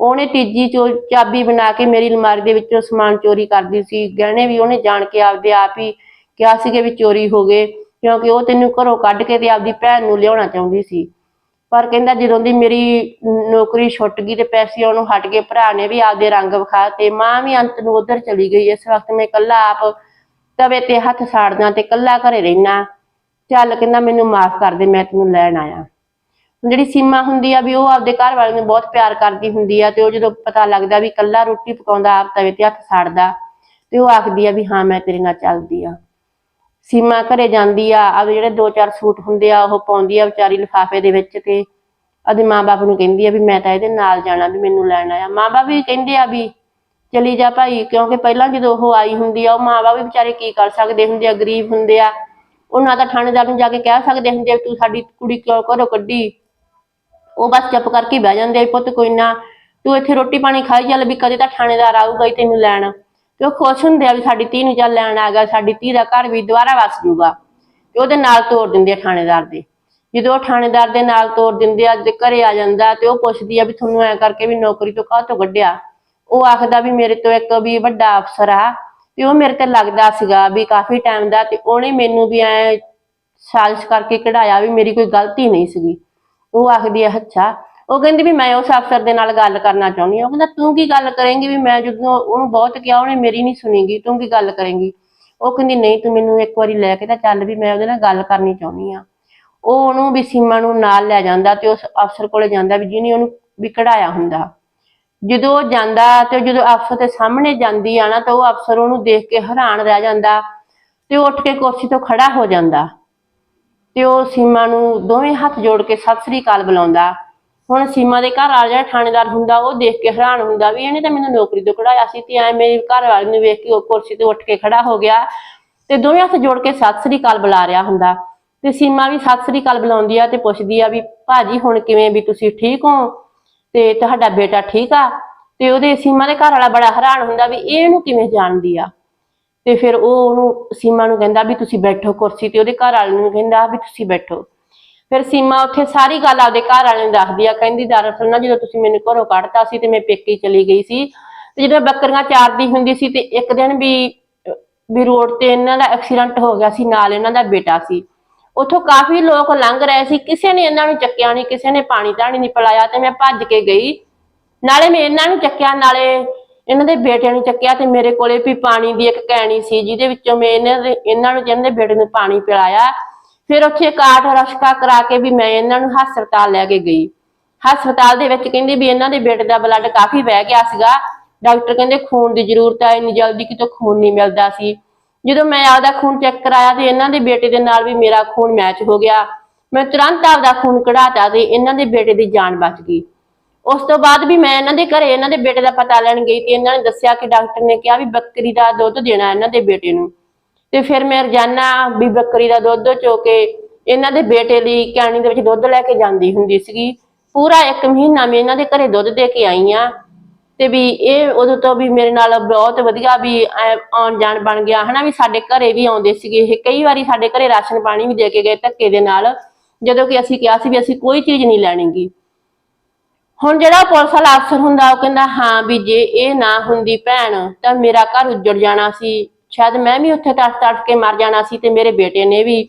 ਉਹਨੇ ਤੀਜੀ ਚੋ, ਚਾਬੀ ਬਣਾ ਕੇ ਮੇਰੀ ਅਲਮਾਰੀ ਦੇ ਵਿੱਚੋਂ ਸਮਾਨ ਚੋਰੀ ਕਰਦੀ ਸੀ। ਗਹਿਣੇ ਵੀ ਉਹਨੇ ਜਾਣ ਕੇ ਆਪਦੇ ਆਪ ਹੀ ਕਿਹਾ ਸੀਗੇ ਵੀ ਚੋਰੀ ਹੋ ਗਏ, ਕਿਉਂਕਿ ਉਹ ਤੈਨੂੰ ਘਰੋਂ ਕੱਢ ਕੇ ਤੇ ਆਪਦੀ ਭੈਣ ਨੂੰ ਲਿਆਉਣਾ ਚਾਹੁੰਦੀ ਸੀ। ਪਰ ਕਹਿੰਦਾ, ਜਦੋਂ ਦੀ ਮੇਰੀ ਨੌਕਰੀ ਛੁੱਟ ਗਈ ਤੇ ਪੈਸੇ ਉਹਨੂੰ ਹਟ ਗਏ, ਭਰਾ ਨੇ ਵੀ ਆਪਦੇ ਰੰਗ ਵਿਖਾ ਤੇ ਮਾਂ ਵੀ ਅੰਤ ਨੂੰ ਉਧਰ ਚਲੀ ਗਈ। ਇਸ ਵਕਤ ਮੈਂ ਇਕੱਲਾ ਆਪ ਤਵੇ ਤੇ ਹੱਥ ਸਾੜਦਾ ਤੇ ਇਕੱਲਾ ਘਰੇ ਰਹਿਣਾ ਚੱਲ ਕਹਿੰਦਾ ਮੈਨੂੰ ਮਾਫ ਕਰ ਦੇ, ਮੈਂ ਤੈਨੂੰ ਲੈਣ ਆਇਆ। ਜਿਹੜੀ ਸੀਮਾ ਹੁੰਦੀ ਆ ਵੀ ਉਹ ਆਪਦੇ ਘਰ ਵਾਲੇ ਨੂੰ ਬਹੁਤ ਪਿਆਰ ਕਰਦੀ ਹੁੰਦੀ ਆ ਤੇ ਉਹ ਜਦੋਂ ਪਤਾ ਲੱਗਦਾ ਵੀ ਇਕੱਲਾ ਰੋਟੀ ਪਕਾਉਂਦਾ, ਆਪ ਤਵੇ ਤੇ ਹੱਥ ਸਾੜਦਾ, ਤੇ ਉਹ ਆਖਦੀ ਆ ਵੀ ਹਾਂ, ਮੈਂ ਤੇਰੇ ਨਾਲ ਚੱਲਦੀ ਆ। ਸੀਮਾ ਘਰੇ ਜਾਂਦੀ ਆ, ਆਪਦੇ ਜਿਹੜੇ ਦੋ ਚਾਰ ਸੂਟ ਹੁੰਦੇ ਆ, ਉਹ ਪਾਉਂਦੀ ਆ ਵਿਚਾਰੀ ਲਿਫਾਫੇ ਦੇ ਵਿੱਚ ਤੇ ਆਪਦੇ ਮਾਂ-ਬਾਪ ਨੂੰ ਕਹਿੰਦੀ ਆ ਵੀ ਮੈਂ ਤਾਂ ਇਹਦੇ ਨਾਲ ਜਾਣਾ, ਵੀ ਮੈਨੂੰ ਲੈਣ ਆਇਆ। ਮਾਂ-ਬਾਪ ਵੀ ਕਹਿੰਦੇ ਆ ਵੀ ਚਲੀ ਜਾ ਭਾਈ, ਕਿਉਂਕਿ ਪਹਿਲਾਂ ਜਦੋਂ ਉਹ ਆਈ ਹੁੰਦੀ ਆ, ਉਹ ਮਾਂ-ਬਾਪ ਵੀ ਵਿਚਾਰੇ ਕੀ ਕਰ ਸਕਦੇ ਹੁੰਦੇ ਆ, ਗਰੀਬ ਹੁੰਦੇ ਆ। ਉਹਨਾਂ ਦਾ ਥਾਣੇਦਾਰ ਨੂੰ ਜਾ ਕੇ ਕਹਿ ਸਕਦੇ ਹੁੰਦੇ ਤੂੰ ਸਾਡੀ ਕੁੜੀ ਕਿਉਂ ਘਰੋਂ ਕੱਢੀ? ਉਹ ਬਸ ਚੁੱਪ ਕਰਕੇ ਬਹਿ ਜਾਂਦੇ ਪੁੱਤ ਕੋਈ ਨਾ, ਤੂੰ ਇੱਥੇ ਰੋਟੀ ਪਾਣੀ ਖਾਈ ਚੱਲ ਵੀ ਕਦੇ ਤਾਂ ਥਾਣੇਦਾਰ ਆਊਗਾ ਹੀ ਤੈਨੂੰ ਲੈਣ। ਤੇ ਉਹ ਖੁਸ਼ ਹੁੰਦੇ ਆ ਵੀ ਸਾਡੀ ਧੀ ਨੂੰ ਚੱਲ ਲੈਣ ਆ ਗਿਆ, ਸਾਡੀ ਧੀ ਦਾ ਘਰ ਵੀ ਦੁਬਾਰਾ ਵਸ ਜੂਗਾ। ਤੇ ਉਹਦੇ ਨਾਲ ਤੋਰ ਦਿੰਦੇ ਆ ਥਾਣੇਦਾਰ ਦੇ। ਜਦੋਂ ਉਹ ਥਾਣੇਦਾਰ ਦੇ ਨਾਲ ਤੋਰ ਦਿੰਦੇ ਆ ਤੇ ਘਰੇ ਆ ਜਾਂਦਾ ਤੇ ਉਹ ਪੁੱਛਦੀ ਆ ਵੀ ਤੁਹਾਨੂੰ ਐ ਕਰਕੇ ਵੀ ਨੌਕਰੀ ਤੋਂ ਕਾਹ ਤੋਂ ਕੱਢਿਆ? ਉਹ ਆਖਦਾ ਵੀ ਮੇਰੇ ਤੋਂ ਇੱਕ ਵੀ ਵੱਡਾ ਅਫਸਰ ਆ। ਤੇ ਉਹ ਮੇਰੇ ਤੇ ਲੱਗਦਾ ਸੀਗਾ ਵੀ ਕਾਫੀ ਟਾਈਮ ਦਾ ਤੇ ਉਹਨੇ ਮੈਨੂੰ ਵੀ ਐ ਸਾਜ਼ਿਸ਼ ਕਰਕੇ ਕਢਾਇਆ ਵੀ ਮੇਰੀ ਕੋਈ ਗਲਤੀ ਨਹੀਂ ਸੀਗੀ। ਉਹ ਆਖਦੀ ਆ, ਅੱਛਾ। ਉਹ ਕਹਿੰਦੀ ਵੀ ਮੈਂ ਉਸ ਅਫਸਰ ਦੇ ਨਾਲ ਗੱਲ ਕਰਨਾ ਚਾਹੁੰਦੀ ਹਾਂ। ਉਹ ਕਹਿੰਦਾ, ਤੂੰ ਕੀ ਗੱਲ ਕਰੇਂਗੀ ਵੀ ਮੈਂ ਜਦੋਂ ਉਹਨੂੰ ਬਹੁਤ ਕਿਹਾ, ਉਹਨੇ ਮੇਰੀ ਨਹੀਂ ਸੁਣੀਗੀ, ਤੂੰ ਕੀ ਗੱਲ ਕਰੇਂਗੀ? ਉਹ ਕਹਿੰਦੀ, ਨਹੀਂ, ਤੂੰ ਮੈਨੂੰ ਇੱਕ ਵਾਰੀ ਲੈ ਕੇ ਤਾਂ ਚੱਲ ਵੀ ਮੈਂ ਉਹਦੇ ਨਾਲ ਗੱਲ ਕਰਨੀ ਚਾਹੁੰਦੀ ਆ ਉਹ ਉਹਨੂੰ ਵੀ ਸੀਮਾ ਨੂੰ ਨਾਲ ਲੈ ਜਾਂਦਾ ਤੇ ਉਸ ਅਫਸਰ ਕੋਲੇ ਜਾਂਦਾ ਵੀ ਜਿਹਨੇ ਉਹਨੂੰ ਵੀ ਕਢਾਇਆ ਹੁੰਦਾ। ਜਦੋਂ ਉਹ ਜਾਂਦਾ ਤੇ ਜਦੋਂ ਅਫਸਰ ਦੇ ਸਾਹਮਣੇ ਜਾਂਦੀ ਆ ਨਾ, ਤਾਂ ਉਹ ਅਫਸਰ ਉਹਨੂੰ ਦੇਖ ਕੇ ਹੈਰਾਨ ਰਹਿ ਜਾਂਦਾ ਤੇ ਉਹ ਉੱਠ ਕੇ ਕੁਰਸੀ ਤੋਂ ਖੜਾ ਹੋ ਜਾਂਦਾ ਤੇ ਉਹ ਸੀਮਾ ਨੂੰ ਦੋਵੇਂ ਹੱਥ ਜੋੜ ਕੇ ਸਤਿ ਸ੍ਰੀ ਅਕਾਲ ਬੁਲਾਉਂਦਾ। ਹੁਣ ਸੀਮਾ ਦੇ ਘਰ ਵਾਲਾ ਜਿਹੜਾ ਥਾਣੇਦਾਰ ਹੁੰਦਾ, ਉਹ ਦੇਖ ਕੇ ਹੈਰਾਨ ਹੁੰਦਾ ਵੀ ਇਹਨੇ ਤਾਂ ਮੈਨੂੰ ਨੌਕਰੀ ਤੋਂ ਕਢਾਇਆ ਸੀ ਤੇ ਐ ਮੇਰੇ ਘਰ ਵਾਲੇ ਨੂੰ ਵੇਖ ਕੇ ਉਹ ਕੁਰਸੀ ਤੋਂ ਉੱਠ ਕੇ ਖੜਾ ਹੋ ਗਿਆ ਤੇ ਦੋਵੇਂ ਹੱਥ ਜੋੜ ਕੇ ਸਤਿ ਸ੍ਰੀ ਅਕਾਲ ਬੁਲਾ ਰਿਹਾ ਹੁੰਦਾ। ਤੇ ਸੀਮਾ ਵੀ ਸਤਿ ਸ੍ਰੀ ਅਕਾਲ ਬੁਲਾਉਂਦੀ ਆ ਤੇ ਪੁੱਛਦੀ ਆ ਵੀ, ਭਾਜੀ, ਹੁਣ ਕਿਵੇਂ? ਵੀ ਤੁਸੀਂ ਠੀਕ ਹੋ? ਤੇ ਤੁਹਾਡਾ ਬੇਟਾ ਠੀਕ ਆ, ਤੇ ਉਹਦੇ ਸੀਮਾ ਦੇ ਘਰ ਵਾਲਾ ਬੜਾ ਹੈਰਾਨ ਹੁੰਦਾ ਵੀ ਇਹ ਇਹਨੂੰ ਕਿਵੇਂ ਜਾਣਦੀ ਆ। ਤੇ ਫਿਰ ਉਹ ਉਹਨੂੰ ਸੀਮਾ ਨੂੰ ਕਹਿੰਦਾ ਵੀ ਤੁਸੀਂ ਬੈਠੋ ਕੁਰਸੀ ਤੇ, ਉਹਦੇ ਘਰ ਵਾਲੇ ਨੂੰ ਕਹਿੰਦਾ ਵੀ ਤੁਸੀਂ ਬੈਠੋ। ਫਿਰ ਸੀਮਾ ਉੱਥੇ ਸਾਰੀ ਗੱਲ ਆਪਦੇ ਘਰ ਵਾਲੇ ਨੂੰ ਦੱਸਦੀ ਆ, ਕਹਿੰਦੀ ਦਰਅਸਲ ਨਾ ਜਦੋਂ ਤੁਸੀਂ ਮੈਨੂੰ ਘਰੋਂ ਕੱਢਤਾ ਸੀ ਤੇ ਮੈਂ ਪੇਕੇ ਚਲੀ ਗਈ ਸੀ। ਤੇ ਜਦੋਂ ਬੱਕਰੀਆਂ ਚਾਰਦੀ ਹੁੰਦੀ ਸੀ ਤੇ ਇੱਕ ਦਿਨ ਵੀ ਵੀ ਰੋਡ ਤੇ ਇਹਨਾਂ ਦਾ ਐਕਸੀਡੈਂਟ ਹੋ ਗਿਆ ਸੀ, ਨਾਲ ਇਹਨਾਂ ਦਾ ਬੇਟਾ ਸੀ। ਉੱਥੋਂ ਕਾਫੀ ਲੋਕ ਲੰਘ ਰਹੇ ਸੀ, ਕਿਸੇ ਨੇ ਇਹਨਾਂ ਨੂੰ ਚੱਕਿਆ ਨਹੀਂ, ਕਿਸੇ ਨੇ ਪਾਣੀ ਧਾਣੀ ਨਹੀਂ ਪਿਲਾਇਆ ਤੇ ਮੈਂ ਭੱਜ ਕੇ ਗਈ। ਨਾਲੇ ਮੈਂ ਇਹਨਾਂ ਨੂੰ ਚੱਕਿਆ, ਨਾਲੇ ਇਹਨਾਂ ਦੇ ਬੇਟਿਆਂ ਨੂੰ ਚੱਕਿਆ ਤੇ ਮੇਰੇ ਕੋਲੇ ਵੀ ਪਾਣੀ ਦੀ ਇੱਕ ਕੈਣੀ ਸੀ, ਜਿਹਦੇ ਵਿੱਚੋਂ ਮੈਂ ਇਹਨਾਂ ਦੇ, ਇਹਨਾਂ ਨੂੰ, ਜਿਹਨਾਂ ਦੇ ਬੇਟੇ ਨੂੰ ਪਾਣੀ ਪਿਲਾਇਆ। ਫਿਰ ਉੱਥੇ ਕਾਟ ਰਸ਼ਕਾ ਕਰਾ ਕੇ ਵੀ ਮੈਂ ਇਹਨਾਂ ਨੂੰ ਹਸਪਤਾਲ ਲੈ ਕੇ ਗਈ। ਹਸਪਤਾਲ ਦੇ ਵਿੱਚ ਕਹਿੰਦੇ ਵੀ ਇਹਨਾਂ ਦੇ ਬੇਟੇ ਦਾ ਬਲੱਡ ਕਾਫੀ ਵਹਿ ਗਿਆ ਸੀਗਾ। ਡਾਕਟਰ ਕਹਿੰਦੇ ਖੂਨ ਦੀ ਜ਼ਰੂਰਤ ਹੈ ਇੰਨੀ ਜਲਦੀ ਕਿਤੋਂ ਖੂਨ ਨਹੀਂ ਮਿਲਦਾ ਸੀ। ਜਦੋਂ ਮੈਂ ਆਪਦਾ ਖੂਨ ਚੈੱਕ ਕਰਾਇਆ ਤੇ ਇਹਨਾਂ ਦੇ ਬੇਟੇ ਦੇ ਨਾਲ ਵੀ ਮੇਰਾ ਖੂਨ ਮੈਚ ਹੋ ਗਿਆ, ਮੈਂ ਤੁਰੰਤ ਆਪਦਾ ਖੂਨ ਕਢਾਤਾ ਤੇ ਇਹਨਾਂ ਦੇ ਬੇਟੇ ਦੀ ਜਾਨ ਬਚ ਗਈ। ਉਸ ਤੋਂ ਬਾਅਦ ਵੀ ਮੈਂ ਇਹਨਾਂ ਦੇ ਘਰੇ ਇਹਨਾਂ ਦੇ ਬੇਟੇ ਦਾ ਪਤਾ ਲੈਣ ਗਈ ਤੇ ਇਹਨਾਂ ਨੇ ਦੱਸਿਆ ਕਿ ਡਾਕਟਰ ਨੇ ਕਿਹਾ ਵੀ ਬੱਕਰੀ ਦਾ ਦੁੱਧ ਦੇਣਾ ਇਹਨਾਂ ਦੇ ਬੇਟੇ ਨੂੰ। ਤੇ ਫਿਰ ਮੈਂ ਰੋਜ਼ਾਨਾ ਵੀ ਬੱਕਰੀ ਦਾ ਦੁੱਧ ਚੋ ਕੇ ਇਹਨਾਂ ਦੇ ਬੇਟੇ ਲਈ ਕੈਣੀ ਦੇ ਵਿੱਚ ਦੁੱਧ ਲੈ ਕੇ ਜਾਂਦੀ ਹੁੰਦੀ ਸੀਗੀ। ਪੂਰਾ ਇੱਕ ਮਹੀਨਾ ਮੈਂ ਇਹਨਾਂ ਦੇ ਘਰੇ ਦੁੱਧ ਦੇ ਕੇ ਆਈ ਆ ਤੇ ਵੀ ਇਹ ਉਦੋਂ ਤੋਂ ਵੀ ਮੇਰੇ ਨਾਲ ਬਹੁਤ ਵਧੀਆ ਵੀ ਆਉਣ ਜਾਣ ਬਣ ਗਿਆ। ਹਨਾ ਵੀ ਸਾਡੇ ਘਰੇ ਵੀ ਆਉਂਦੇ ਸੀਗੇ। ਇਹ ਕਈ ਵਾਰੀ ਸਾਡੇ ਘਰੇ ਰਾਸ਼ਨ ਪਾਣੀ ਵੀ ਦੇ ਕੇ ਗਏ ਧੱਕੇ ਦੇ ਨਾਲ, ਜਦੋਂ ਕਿ ਅਸੀਂ ਕਿਹਾ ਸੀ ਵੀ ਅਸੀਂ ਕੋਈ ਚੀਜ਼ ਨਹੀਂ ਲੈਣੀਗੀ। ਹੁਣ ਜਿਹੜਾ ਪੁਲਿਸ ਵਾਲਾ ਅਫਸਰ ਹੁੰਦਾ, ਉਹ ਕਹਿੰਦਾ, ਹਾਂ ਵੀ ਜੇ ਇਹ ਨਾ ਹੁੰਦੀ ਭੈਣ, ਤਾਂ ਮੇਰਾ ਘਰ ਉੱਜੜ ਜਾਣਾ ਸੀ। ਸ਼ਾਇਦ ਮੈਂ ਵੀ ਉੱਥੇ ਤੜਫ ਤੜਫ ਕੇ ਮਰ ਜਾਣਾ ਸੀ ਤੇ ਮੇਰੇ ਬੇਟੇ ਨੇ ਵੀ।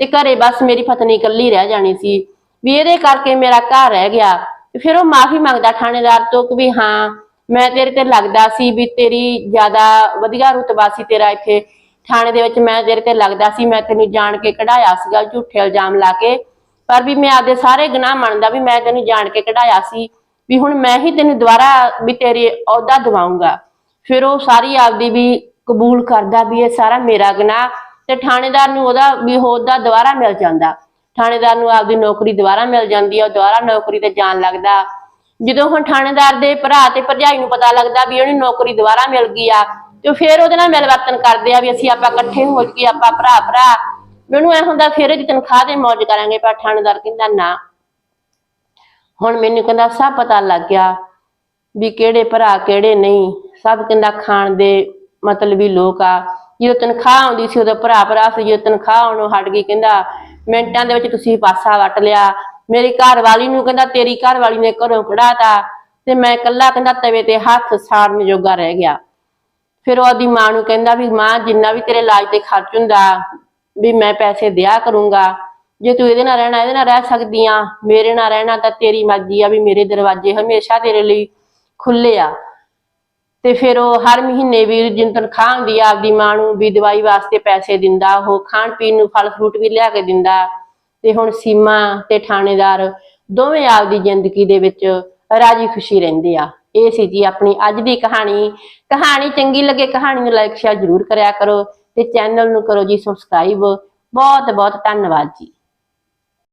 ਤੇ ਘਰੇ ਬਸ ਮੇਰੀ ਪਤਨੀ ਇਕੱਲੀ ਰਹਿ ਜਾਣੀ ਸੀ। ਵੀ ਇਹਦੇ ਕਰਕੇ ਮੇਰਾ ਘਰ ਰਹਿ ਗਿਆ। ਤੇ ਫਿਰ ਉਹ ਮਾਫੀ ਮੰਗਦਾ ਥਾਣੇਦਾਰ ਤੋਂ ਕਿ ਵੀ, ਹਾਂ ਮੈਂ ਤੇਰੇ ਤੇ ਲੱਗਦਾ ਸੀ ਵੀ ਤੇਰੀ ਜ਼ਿਆਦਾ ਵਧੀਆ ਰੁਤਬਾ ਸੀ ਤੇਰਾ ਇੱਥੇ। ਥਾਣੇ ਦੇ ਵਿੱਚ ਮੈਂ ਤੇਰੇ ਤੇ ਲੱਗਦਾ ਸੀ, ਮੈਂ ਤੈਨੂੰ ਜਾਣ ਕੇ ਕਢਾਇਆ ਸੀਗਾ ਝੂਠੇ ਇਲਜ਼ਾਮ ਲਾ ਕੇ। ਪਰ ਵੀ ਮੈਂ ਆਪਦੇ ਸਾਰੇ ਗੁਨਾਹ ਮੰਨਦਾ ਵੀ ਮੈਂ ਤੈਨੂੰ ਜਾਣ ਕੇ ਕਢਾਇਆ ਸੀ ਵੀ ਹੁਣ ਮੈਂ ਹੀ ਤੈਨੂੰ ਦੁਬਾਰਾ ਵੀ ਤੇਰੇ ਅਹੁਦਾ ਦਿਵਾਉਂਗਾ। ਫਿਰ ਉਹ ਸਾਰੀ ਆਪਦੀ ਵੀ ਕਬੂਲ ਕਰਦਾ ਵੀ ਇਹ ਸਾਰਾ ਮੇਰਾ ਗੁਨਾਹ ਤੇ ਥਾਣੇਦਾਰ ਨੂੰ ਉਹਦਾ ਵੀ ਅਹੁਦਾ ਦੁਬਾਰਾ ਮਿਲ ਜਾਂਦਾ। ਥਾਣੇਦਾਰ ਨੂੰ ਆਪਦੀ ਨੌਕਰੀ ਦੁਬਾਰਾ ਮਿਲ ਜਾਂਦੀ ਹੈ ਉਹ ਦੁਬਾਰਾ ਨੌਕਰੀ ਤੇ ਜਾਣ ਲੱਗਦਾ। ਜਦੋਂ ਹੁਣ ਥਾਣੇਦਾਰ ਦੇ ਭਰਾ ਤੇ ਭਰਜਾਈ ਨੂੰ ਪਤਾ ਲੱਗਦਾ ਵੀ ਉਹਨੂੰ ਨੌਕਰੀ ਦੁਬਾਰਾ ਮਿਲ ਗਈ ਆ, ਤੇ ਉਹ ਫਿਰ ਉਹਦੇ ਨਾਲ ਮਿਲਵਰਤਨ ਕਰਦੇ ਆ ਵੀ ਅਸੀਂ ਆਪਾਂ ਇਕੱਠੇ ਹੋ ਕੇ ਆਪਾਂ ਭਰਾ ਭਰਾ। ਮੈਨੂੰ ਐ ਹੁੰਦਾ ਫਿਰ ਇਹਦੀ ਤਨਖਾਹ ਤੇ ਮੌਜ ਕਰਾਂਗੇ, ਪਰ ਥਾਣੇਦਾਰ ਕਹਿੰਦਾ ਨਾ। ਹੁਣ ਮੈਨੂੰ ਕਹਿੰਦਾ ਸਭ ਪਤਾ ਲੱਗ ਗਿਆ ਵੀ ਕਿਹੜੇ ਭਰਾ ਕਿਹੜੇ ਨਹੀਂ। ਸਭ ਕਹਿੰਦਾ ਖਾਣ ਦੇ ਮਤਲਬ ਵੀ ਲੋਕ ਆ। ਜਦੋਂ ਤਨਖਾਹ ਆਉਂਦੀ ਸੀ, ਉਦੋਂ ਭਰਾ ਭਰਾ ਸੀ, ਜਦੋਂ ਤਨਖਾਹ ਆਉਣੋਂ ਹਟ ਗਈ, ਕਹਿੰਦਾ ਮਿੰਟਾਂ ਦੇ ਵਿੱਚ ਤੁਸੀਂ ਪਾਸਾ ਵੱਟ ਲਿਆ। ਮੇਰੀ ਘਰ ਵਾਲੀ ਨੂੰ ਕਹਿੰਦਾ, ਤੇਰੀ ਘਰ ਵਾਲੀ ਨੇ ਘਰੋਂ ਕਢਾਤਾ ਤੇ ਮੈਂ ਇਕੱਲਾ ਕਹਿੰਦਾ, ਤਵੇ ਤੇ ਹੱਥ ਸਾੜਨ ਜੋਗਾ ਰਹਿ ਗਿਆ। ਫਿਰ ਉਹ ਆਦੀ ਮਾਂ ਨੂੰ ਕਹਿੰਦਾ ਵੀ, ਮਾਂ, ਜਿੰਨਾ ਵੀ ਤੇਰੇ ਇਲਾਜ ਤੇ ਖਰਚ ਹੁੰਦਾ, ਵੀ ਮੈਂ ਪੈਸੇ ਦਿਆ ਕਰੂੰਗਾ। ਜੇ ਤੂੰ ਇਹਦੇ ਨਾਲ ਰਹਿਣਾ, ਇਹਦੇ ਨਾਲ ਰਹਿ ਸਕਦੀ ਆ। ਮੇਰੇ ਨਾਲ ਰਹਿਣਾ ਤਾਂ ਤੇਰੀ ਮਰਜ਼ੀ ਆ ਵੀ ਮੇਰੇ ਦਰਵਾਜ਼ੇ ਹਮੇਸ਼ਾ ਤੇਰੇ ਲਈ ਖੁੱਲੇ ਆ। ਤੇ ਫਿਰ ਉਹ ਹਰ ਮਹੀਨੇ ਵੀ ਜਿੰਨ ਤਨਖਾਹ ਹੁੰਦੀ ਆ, ਆਪਦੀ ਮਾਂ ਨੂੰ ਵੀ ਦਵਾਈ ਵਾਸਤੇ ਪੈਸੇ ਦਿੰਦਾ, ਉਹ ਖਾਣ ਪੀਣ ਨੂੰ ਫਲ ਫਰੂਟ ਵੀ ਲਿਆ ਕੇ ਦਿੰਦਾ। ਤੇ ਹੁਣ ਸੀਮਾ ਤੇ ਥਾਣੇਦਾਰ ਦੋਵੇਂ ਆਪਦੀ ਜ਼ਿੰਦਗੀ ਦੇ ਵਿੱਚ ਰਾਜੀ ਖੁਸ਼ੀ ਰਹਿੰਦੇ ਆ। ਇਹ ਸੀ ਜੀ ਆਪਣੀ ਅੱਜ ਦੀ ਕਹਾਣੀ। ਕਹਾਣੀ ਚੰਗੀ ਲੱਗੇ ਕਹਾਣੀ ਨੂੰ ਲਾਈਕ ਸ਼ੇਅਰ ਜ਼ਰੂਰ ਕਰਿਆ ਕਰੋ ਤੇ ਚੈਨਲ ਨੂੰ ਕਰੋ ਜੀ ਸਬਸਕ੍ਰਾਈਬ ਬਹੁਤ ਬਹੁਤ ਧੰਨਵਾਦ ਜੀ।